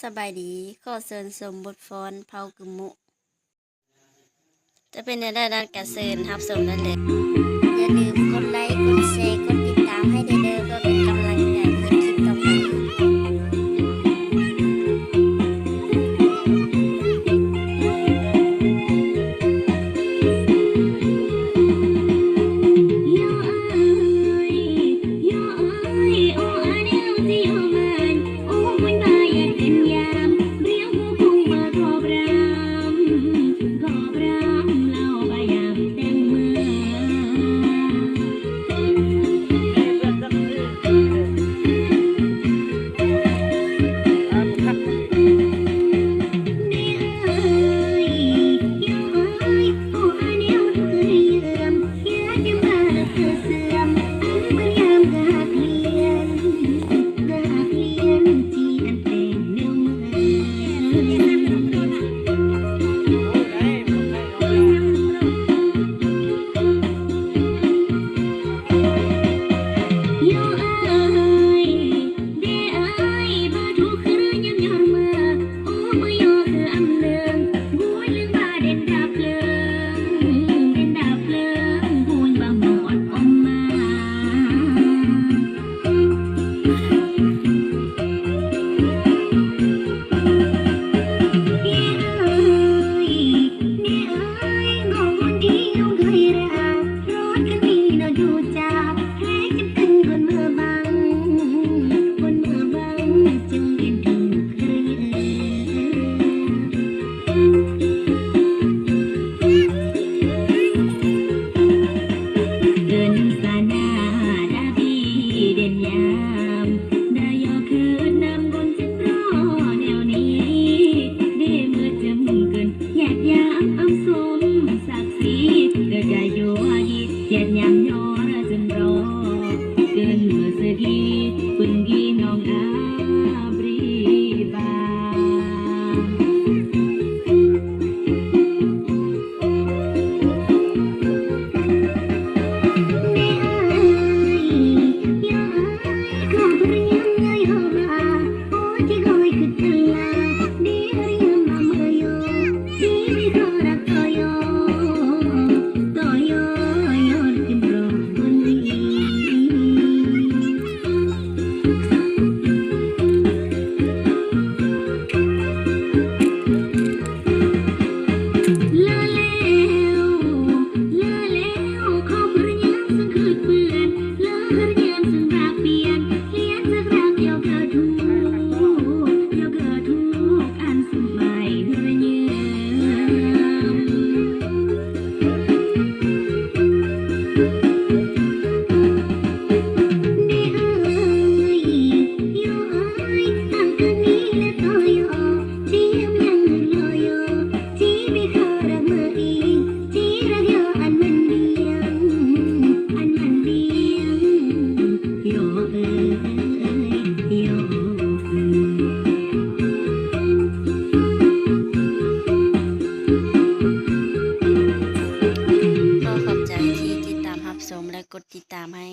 สบายดีขอเชิญสมบทฟ้อนเผากึมมุ จะเป็นในด้านการเซินฮับสมนั่นเลย ดติดตามให้